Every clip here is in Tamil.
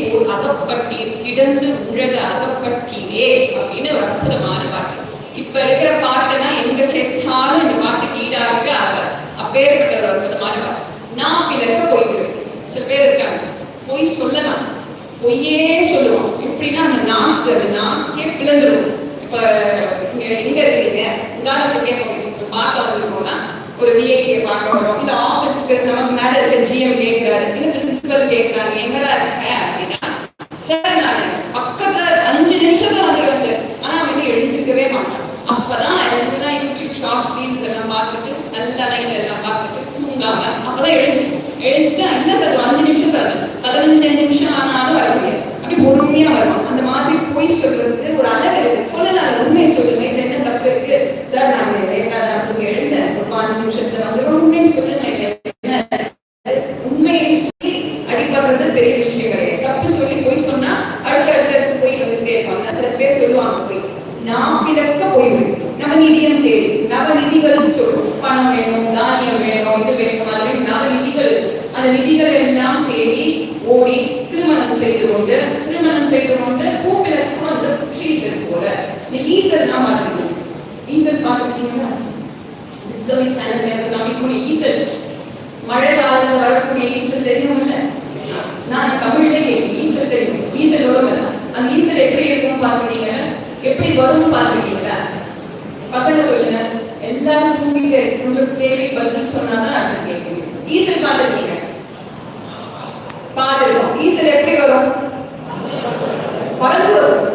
போல் அகப்பட்டீர் கிடந்து உழக அகப்பட்டீரே அப்படின்னு ஒரு அற்புதமான பாட்டு. இப்ப இருக்கிற பாட்டெல்லாம் எங்க சேர்த்தாலும் இந்த பாட்டுக்கு ஈடாகவே ஆகாது அப்பேற்பட்ட ஒரு அற்புதமான பாட்டு. நான் பிறக்க போய்கிறது சில பேர் இருக்காங்க. பொய் சொல்லலாம். பொய்யே சொல்லுவோம். எப்படின்னா அந்த நாக்கு அந்த நாக்கே பிளந்துரும். இப்ப இங்க எங்க இருக்கீங்க உதாரணத்துக்கு கேட்போம். இப்ப பார்க்க வந்திருக்கோம்னா ஒரு விஐபியை பார்க்க வரோம் இல்ல ஆபீஸ்க்கு நமக்கு மேல இருக்க ஜிஎம் கேட்கிறாரு இல்ல பிரின்சிபல் கேட்கிறாங்க எங்கடா இருக்க அப்படின்னா சார் நான் பக்கத்துல அஞ்சு நிமிஷத்துல வந்துடுவேன் சார் ஆனா வந்து எழுந்திருக்கவே மாட்டான். அப்பதான் எல்லாம் யூடியூப் ஷார்ட்ஸ் ரீல்ஸ் எல்லாம் பார்த்துட்டு நல்ல நைட் எல்லாம் பார்த்துட்டு தூங்காம அப்பதான் எழுந்து எழுந்துட்டு இல்ல சார் அஞ்சு நிமிஷம் தான் பதினஞ்சு நிமிஷம் ஆனாலும் வர முடியாது. அப்படி பொறுமையா வரும் அந்த மாதிரி போய் சொல்றதுக்கு ஒரு அழகு இருக்கு. சொல்லலாம் உண்மையை சொல்லுங்க. இதுல என்ன தப்பு இருக்கு? சார் நான் லேட்டா தான் எழுந்தேன் ஒரு பாஞ்சு நிமிஷத்துல வந்து உண்மையை சொல்லுங்க இதுல என்ன உண்மையை சொல்லி அடிபடுறது பெரிய விஷயம் கிடையாது தப்பு சொல்லி பொய் சொன்னா அடுத்த அடுத்த பொய் வந்துட்டே இருப்பாங்க சில பேர் சொல்லுவாங்க பொய் நாம் பிளக்க பொய் நம்ம நிதியம் தேடி நவ நிதிகள் சொல்றோம் பணம் வேணும் தானியம் வேணும் இது வேணும் அது வேணும் நிதிகள் அந்த நிதிகள் எல்லாம் தேடி ஓடி திருமணம் செய்து கொண்டு திருமணம் செய்து கொண்டு பூப்பிலக்கம் அந்த ஈசல் போல. இந்த ஈசல் எல்லாம் பார்த்துக்கணும் ஈசல் பார்த்துருக்கீங்களா டிஸ்கவரி சேனல் காமிக்கக்கூடிய ஈசல் மழை காலத்துல வரக்கூடிய ஈஸ்டர் தெரியும்ல நான் தமிழ்லேயே ஈஸ்டர் தெரியும். ஈஸ்டர் வரும் அந்த ஈஸ்டர் எப்படி இருக்கும் பாக்குறீங்க எப்படி வரும் பாக்குறீங்களா பசங்க சொல்லுங்க. எல்லாரும் தூங்கிட்டு கொஞ்சம் கேள்வி பதில் சொன்னாதான் அடுத்து கேட்கணும் ஈசல் பாத்துருக்கீங்க பாருங்க ஈசல் எப்படி வரும்? பறந்து வரும்.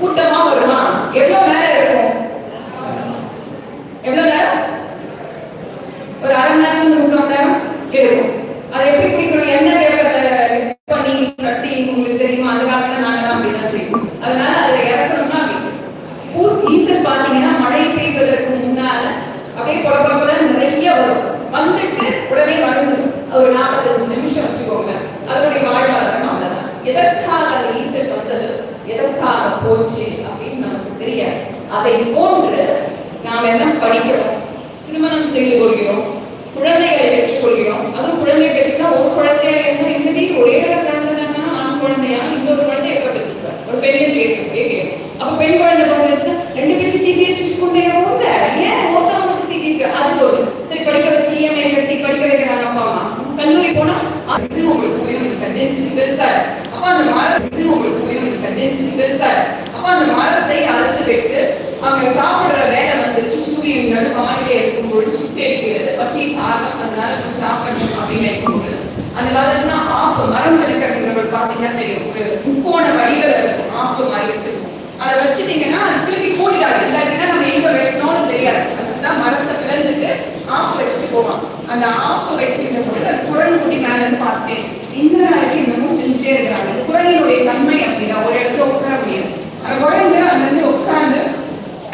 கூட்டமா வருமா? எவ்வளவு நேரம் இருக்கும்? எவ்வளவு நேரம்? ஒரு அரை மணி நேரம் முக்கால் நேரம் இருக்கும். அதை எப்படி பிடிக்கணும்? எந்த பேப்பர்ல பண்ணி கட்டி உங்களுக்கு தெரியுமா? அதுக்காக தான் நாங்களாம் அப்படிதான் செய்வோம். அதனால அதுல இறக்கணும். பார்த்தீங்கன்னா மழை பெய்வதற்கு முன்னால அப்படியே பொல நிறைய வரும். வந்துட்டு உடனே மறைஞ்சிடும் ஒரு நாற்பத்தஞ்சு நிமிஷம் வச்சுக்கோங்க அதனுடைய வாழ்வாதாரம் அவ்வளவுதான். எதற்காக அந்த ஈசல் வந்தது? எதற்காக போச்சு அப்படின்னு நமக்கு தெரியாது. அதை போன்று நாம் எல்லாம் படிக்கிறோம். திருமணம் செய்து கொள்கிறோம். குழந்தைகளை பெற்றுக்கொள்கிறோம். அதுவும் குழந்தை பெற்றுனா ஒரு குழந்தையா இருந்தா இன்னடி ஒரே ஒரு குழந்தை தானா? ஆண் குழந்தையா? இன்னொரு குழந்தை எப்ப ஒரு பெண்ணு கேட்கும் கேட்கும் அப்ப பெண் குழந்தை பிறந்துச்சுன்னா சிபிஎஸ்சி போங்க ஏன் ஒருத்தவங்களுக்கு சிபிஎஸ்சி அது சொல்லு. சரி படிக்க வச்சு இஎம்ஐ கட்டி படிக்க வைக்கிறாங்க அப்பா அம்மா. கல்லூரி போனா இது உங்களுக்கு புரியும் கஜென்சி பெருசா. அப்ப அந்த மரம் இது உங்களுக்கு புரியும் கஜென்சி பெருசா. அப்ப அந்த மரத்தை அறுத்து விட்டு அவங்க சாப்பிடுற வேலை வந்துருச்சு. சூரியன் நடு வானிலை இருக்கும் பொழுது சுட்டெரிக்கிறது பசி தாகம் அதனால நம்ம சாப்பிடணும் அப்படின்னு இருக்கும்போது அந்த காலத்துல ஆப்பு மரம் இருக்கிறவங்க பாத்தீங்கன்னா தெரியும். ஒரு முக்கோண வடிவில் இருக்கும். ஆப்பு மாதிரி வச்சிருக்கும். அதை வச்சுட்டீங்கன்னா திருப்பி கூட்டிடாது இல்லாட்டினா தெரியாது. அதுதான் மரத்தை பிளந்துட்டு ஆப்பு வச்சுட்டு போவான். அந்த ஆப்பு வைக்கின்ற பொழுது அது குரல் குட்டி மேல இருந்து பார்த்தேன். இந்த நாளைக்கு இன்னமும் செஞ்சுட்டே இருக்கிறாங்க இந்த குரலினுடைய தன்மை அப்படிதான். ஒரு இடத்துல உட்கார முடியாது. அந்த குழந்தை அங்க இருந்து உட்கார்ந்து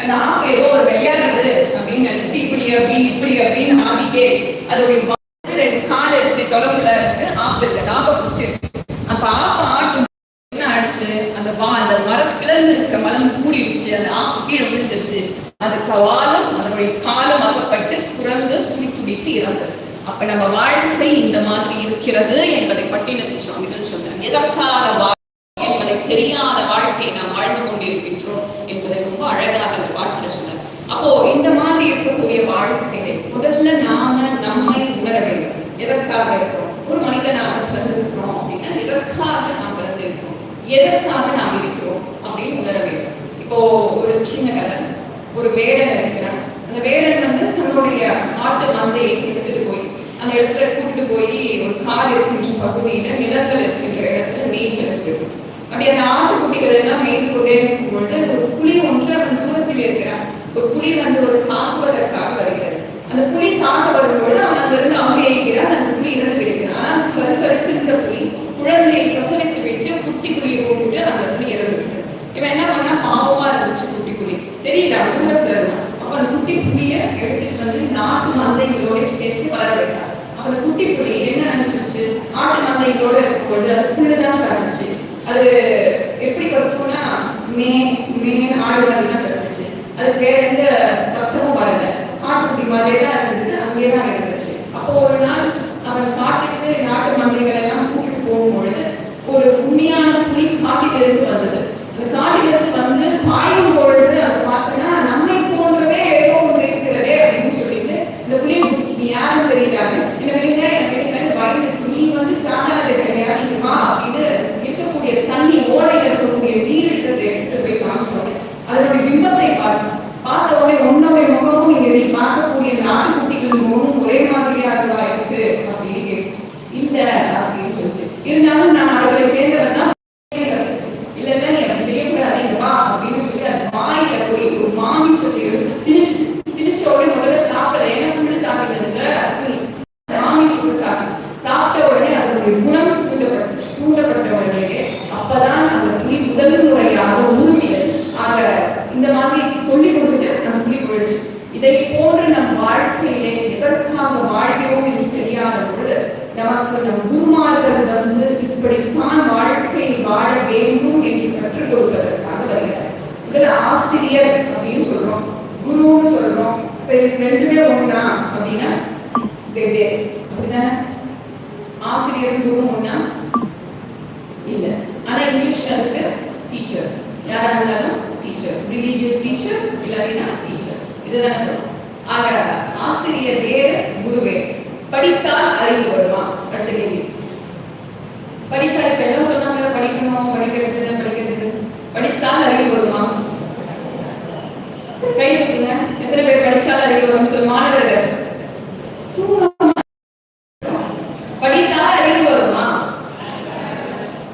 அந்த ஆப்பு ஏதோ ஒரு விளையாடுறது அப்படின்னு நினைச்சு இப்படி அப்படி இப்படி அப்படின்னு ஆடிட்டே அது ஒரு ரெண்டு கால இப்படி தொலைப்புல இருக்கு ஆப்பு இருக்கு அந்த ஆப்பை பிடிச்சிருக்கு அப்ப ஆப்பு ஆட்டும் என்ன ஆயிடுச்சு? அந்த வா அந்த மரம் பிளந்து இருக்கிற மரம் கூடிடுச்சு அந்த ஆப்பு கீழே விழுந்துருச்சு அது வாலும் அதனுடைய காலம் அகப்பட்டு குறந்து துடி துடித்து இறந்தது அப்ப நம்ம வாழ்க்கை இந்த மாதிரி இருக்கிறது என்பதை பட்டினத்து சுவாமிகள் சொன்னார் எதற்காக வாழ்க்கை என்பதை தெரியாத வாழ்க்கையை நாம் வாழ்ந்து கொண்டிருக்கின்றோம் என்பதை ரொம்ப அழகாக அந்த வாழ்க்கையில சொன்னார். அப்போ இந்த மாதிரி இருக்கக்கூடிய வாழ்க்கையை முதல்ல நாம நம்மை உணர வேண்டும். எதற்காக இருக்கிறோம்? ஒரு மனிதனாக பிறந்திருக்கிறோம் அப்படின்னா எதற்காக நாம் பிறந்திருக்கிறோம்? எதற்காக நாம் இருக்கிறோம் அப்படின்னு உணர வேண்டும். இப்போ ஒரு சின்ன கதை. ஒரு வேடன் இருக்கிறான். அந்த வேடன் வந்து தன்னுடைய ஆட்டு மந்தையை எடுத்துட்டு போய் அந்த இடத்துல கூட்டிட்டு போய் ஒரு காடு இருக்கின்ற பகுதியில நிலங்கள் இருக்கின்ற இடத்துல மேய்ச்சல் இருக்கு. அப்படி அந்த ஆட்டுக்குட்டிகள் எல்லாம் மேய்ந்து கொண்டே இருக்கும் பொழுது ஒரு புலி ஒன்று அவன் தூரத்தில் இருக்கிறான். ஒரு புலி வந்து ஒரு தாக்குவதற்காக வருகிறது. அந்த புலி தாக்க வரும்பொழுது அவன் அங்கிருந்து அம்பு எய்கிறான் அந்த புலி இறந்து விடுகிறான். ஆனால் இருந்த புலி குழந்தையை பிரசவித்து விட்டு குட்டி புலியை போட்டுட்டு அந்த புலி இறந்து இவன் என்ன பண்ணா பாவமா இருந்துச்சு. வெளியில தூரத்துல இருந்தான். அப்ப அந்த குட்டி புலிய எடுத்துட்டு வந்து நாட்டு மந்தைகளோட சேர்த்து வளர விட்டான் அப்ப அந்த குட்டி புலி என்ன நினைச்சிருச்சு? நாட்டு மந்தைகளோட இருக்கும்போது அது புல்லுதான் சாப்பிடுச்சு. அது எப்படி கத்துனா மே மே ஆடு மாதிரி தான் கத்துச்சு அது வேற எந்த சத்தமும் வரல. ஆட்டுக்குட்டி மாதிரியே தான் இருந்தது அங்கேயே தான் இருந்துச்சு. அப்போ ஒரு நாள் அவன் காட்டுக்கு நாட்டு மந்தைகள் எல்லாம் கூப்பிட்டு போகும்பொழுது ஒரு உண்மையான புலி காட்டிலிருந்து வந்தது. காட்டிலிருந்து வந்து பாயும் பொழுது அதை பார்த்தீங்கன்னா நம்மை போன்றவே ஏதோ ஒன்று இருக்கிறதே அப்படின்னு சொல்லிட்டு இந்த புலியை பிடிச்சி நீ யாரும் தெரியாது என்ன விடுங்க என்ன விடுங்கன்னு பயந்துச்சு நீ வந்து சாதாரண கிடையாது நீ வா அப்படின்னு இருக்கக்கூடிய தண்ணி ஓடையில இருக்கக்கூடிய நீர் இருக்கிறத எடுத்துட்டு போய் காமிச்சோம் அதனுடைய பிம்பத்தை பார்த்து பார்த்த உடனே உன்னுடைய முகமும் இங்க நீ பார்க்கக்கூடிய நாட்டுக்குட்டிகள் முகமும் ஒரே மாதிரியாகவா இருக்கு அப்படின்னு கேட்டுச்சு இல்ல அப்படின்னு சொல்லிச்சு இருந்தாலும் நான் அவர்களை சேர்ந்தவன் தான் கத்துச்சு. இல்ல இல்ல நீ அப்படி செய்யக்கூடாது இங்க வா அப்படின்னு சொல்லி அந்த வாயில போய் ஒரு மாமிசத்தை எடுத்து திணிச்சு திணிச்ச உடனே முதல்ல சாப்பிடல ஏன்னா புல்லு சாப்பிடுறது அக்னி மாமிசத்தை சாப்பிட்டு சாப்பிட்ட உடனே அதனுடைய குணம் அப்பதான் அந்த புலி முதல் முறையாக உருவியல் ஆக இந்த மாதிரி சொல்லி கொடுத்துட்டு நம்ம புலி போயிடுச்சு இதை போன்று நம் வாழ்க்கையிலே எதற்காக வாழ்கிறோம் என்று தெரியாத பொழுது நமக்கு நம் குருமார்கள் வந்து இப்படித்தான் வாழ்க்கை வாழ வேண்டும் என்று கற்றுக் கொடுப்பதற்காக வருகிறார் இதுல ஆசிரியர் அப்படின்னு சொல்றோம். குருன்னு சொல்றோம். ரெண்டுமே ஒண்ணா அப்படின்னா வெவ்வேறு. அப்படிதானே ஆசிரியர் குரு ஒண்ணா ஆனா இங்கிலீஷ்ல அதுக்கு டீச்சர் யாரா இருந்தாலும் டீச்சர் ரிலீஜியஸ் டீச்சர் இல்லாட்டினா டீச்சர் இதுதான் சொல்றோம். ஆக ஆசிரியர் வேறு குருவே. படித்தால் அறிவு வருமா? அடுத்த கேள்வி. படிச்சா இப்ப எல்லாம் சொன்னாங்க படிக்கணும்? படிக்கிறதுக்கு படிக்கிறது படித்தால் அறிவு வருமா? கை தூக்குங்க எத்தனை பேர் படிச்சால் அறிவு வரும் சொல்ல மாணவர்கள் தூங்காம படித்தால் அறிவு வருமா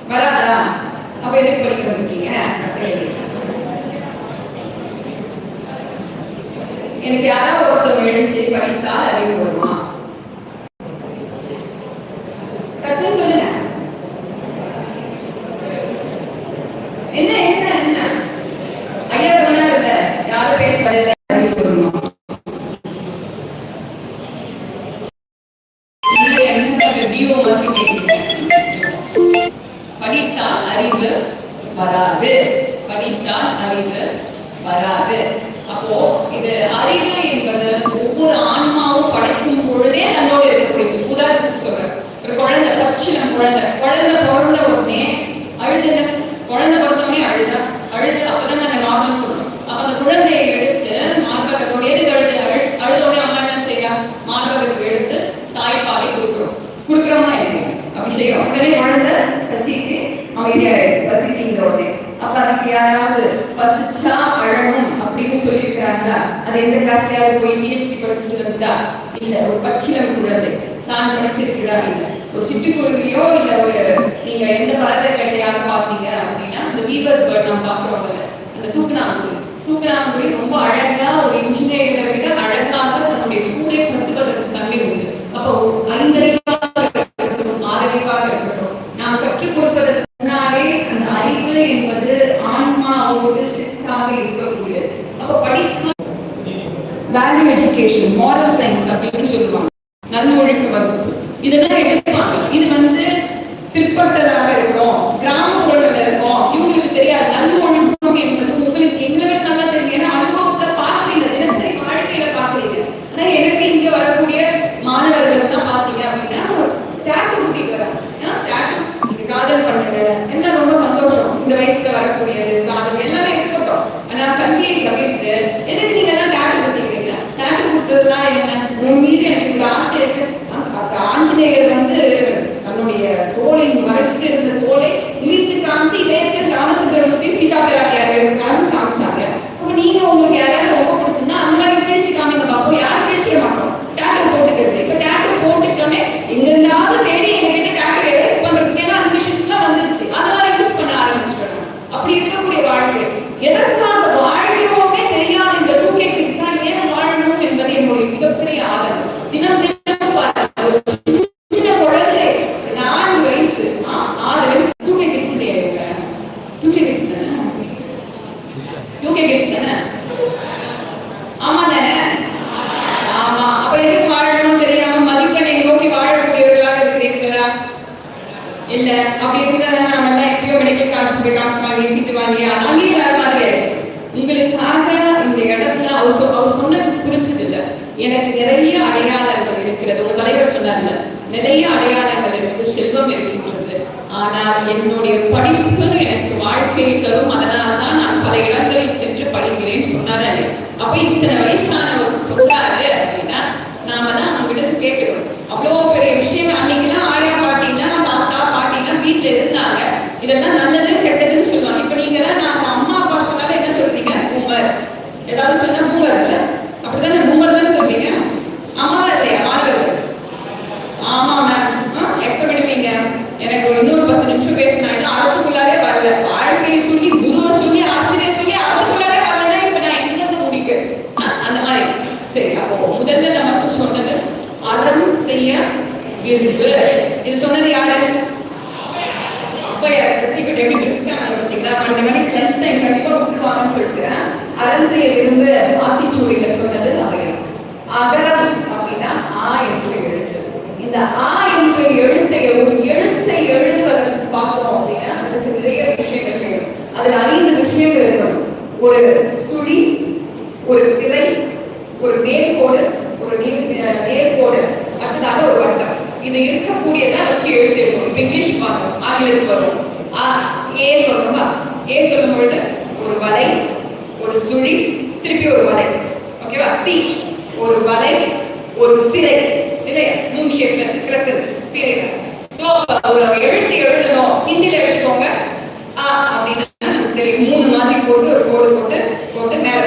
வராதா அப்ப எதுக்கு படிக்க வந்திருக்கீங்க எனக்கு யாராவது ஒருத்தவங்க எழுச்சி படித்தால் அறிவு வருமா கத்துன்னு சொல்லுங்க. என்ன என்ன என்ன? ஐயா சொன்னார்ல யாரும் பேசுறது அறிவு வருமா படித்தால் அறிவு வராது. படித்தால் அறிவு வராது. அப்போ இது அறிவு என்பது ஒவ்வொரு ஆன்மாவும் படைக்கும் பொழுதே தன்னோடு இருக்கக்கூடியது உதாரணத்துக்கு சொல்றேன். ஒரு குழந்தை லட்சணம் குழந்தை. குழந்தை பிறந்த உடனே அழுதுல குழந்தை பிறந்த உடனே அழுதா? அழுது அப்பதான் நாங்க நார்மல் சொல்றோம். அப்ப அந்த குழந்தையை எடுத்து மார்பகத்தோடு எது அழுது? அழு அழுத உடனே அம்மா என்ன செய்யா? மார்பகத்துக்கு எடுத்து தாய்ப்பாலை கொடுக்குறோம். கொடுக்குறோமா இல்லையா? அபிஷேகம். உடனே குழந்தை பசிக்கு அமைதியாயிடும் பசிக்கு இந்த உடனே. அப்ப அதுக்கு யாராவது பசிச்சா அப்படின்னு அது எந்த கிளாஸ்லயாவது போய் பிஹெச்டி படிச்சுட்டு வந்தா? இல்ல ஒரு பச்சிலம் குழந்தை. தான் படித்திருக்கிறா இல்ல? ஒரு சிட்டுக்குருவியோ இல்ல ஒரு நீங்க எந்த வளர்த்த கிளையாவது பாத்தீங்க அப்படின்னா அந்த வீவர்ஸ் பேர்ட் நம்ம பாக்குறோம்ல அந்த தூக்குனாங்குடி தூக்குனாங்குடி ரொம்ப அழகா ஒரு இன்ஜினியரை விட அழகாக தன்னுடைய கூடை கட்டுவதற்கு தன்மை உண்டு. அப்போ ஐந்தறிவாக இருக்கட்டும் ஆறறிவாக இருக்கட்டும் நாம் கற்றுக் கொடுப்பதற்கு முன்னாலே அந்த அறிவு என்பது ஆன்மாவோடு வேல்யூ எஜுகேஷன் மாரல் சயின்ஸ் அப்படின்னு சொல்லுவாங்க வாங்கி அங்கேயும் வேற மாதிரி ஆயிடுச்சு. உங்களுக்காக இந்த இடத்துல அவர் அவர் சொன்னது புரிஞ்சது இல்ல எனக்கு நிறைய அடையாளங்கள் இருக்கிறது. உங்க தலைவர் சொன்னார்ல நிறைய அடையாளங்கள் இருக்கு செல்வம் இருக்கின்றது. ஆனால் என்னுடைய படிப்பு எனக்கு வாழ்க்கையை தரும். அதனால்தான் நான் பல இடங்களில் சென்று படிக்கிறேன் சொன்னாரே. அப்ப இத்தனை வயசானவர் சொல்றாரு அப்படின்னா நாம தான் அவங்க கிட்ட இருந்து கேட்கிறோம். அவ்வளவு பெரிய விஷயம். அன்னைக்கெல்லாம் ஆயா பாட்டி எல்லாம் தாத்தா பாட்டி எல்லாம் வீட்டுல இருந்தாங்க. இதெல்லாம் நல்ல கெட்டதுன்னு சொல்லுவாங்க இப்ப நீங்க எல்லாம் நாம அம்மா அப்பா சொன்னாலும் என்ன சொல்றீங்க பூமர் ஏதாவது சொன்னா பூமர் இல்ல அப்படிதானே பூமர் தானே சொல்றீங்க ஆமாவா இல்லையா மாணவர்கள் ஆமா மேம் எப்ப விடுவீங்க எனக்கு இன்னொரு பத்து நிமிஷம் பேசினாங்க அறத்துக்குள்ளாரே வரல வாழ்க்கையை சொல்லி குருவை சொல்லி ஆசிரியர் சொல்லி அறத்துக்குள்ளாரே வரலன்னா இப்ப நான் எங்க இருந்து முடிக்க அஹ், அந்த மாதிரி சரி அப்போ முதல்ல நமக்கு சொன்னது அறம் செய்ய விரும்பு இது சொன்னது யாரு? அப்ப இப்ப எப்படி பிரிஸ்காங்க பாத்தீங்களா பன்னெண்டு மணிக்கு லஞ்ச் டைம் கண்டிப்பா விட்டுருவாங்கன்னு சொல்லிட்டு அறம் செய்ய விரும்பு ஆத்திச்சூடியில சொன்னது அவையம் அகரம் அப்படின்னா ஆ எழுத்து. இந்த ஆ என்ற எழுத்தை ஒரு எழுத்தை எழுதுவதற்கு பார்த்தோம் அப்படின்னா அதுக்கு நிறைய விஷயங்கள் வேணும். அதுல ஐந்து விஷயங்கள் இருக்கும் ஒரு சுழி ஒரு திரை ஒரு நேர்கோடு ஒரு நேர்கோடு. அடுத்ததாக ஒரு வட்டம். இது இருக்கக்கூடியதான் வச்சு எழுத்து எழுதணும். இப்ப இங்கிலீஷ் பார்க்கணும் ஆங்கிலத்துக்கு வரும் ஏ சொல்லணுமா? ஏ சொல்லும் பொழுது ஒரு வலை ஒரு சுழி திருப்பி ஒரு வலை. ஓகேவா சி. ஒரு வலை ஒரு திரை இல்லையா? மூணு ஷேப்ல கிரசன்ட் பீரியட் சோ ஒரு எழுத்து எழுதணும். ஹிந்தியில எழுதுவாங்க ஆ அப்படின்னா தெரியும் மூணு மாதிரி போட்டு ஒரு கோடு போட்டு போட்டு மேல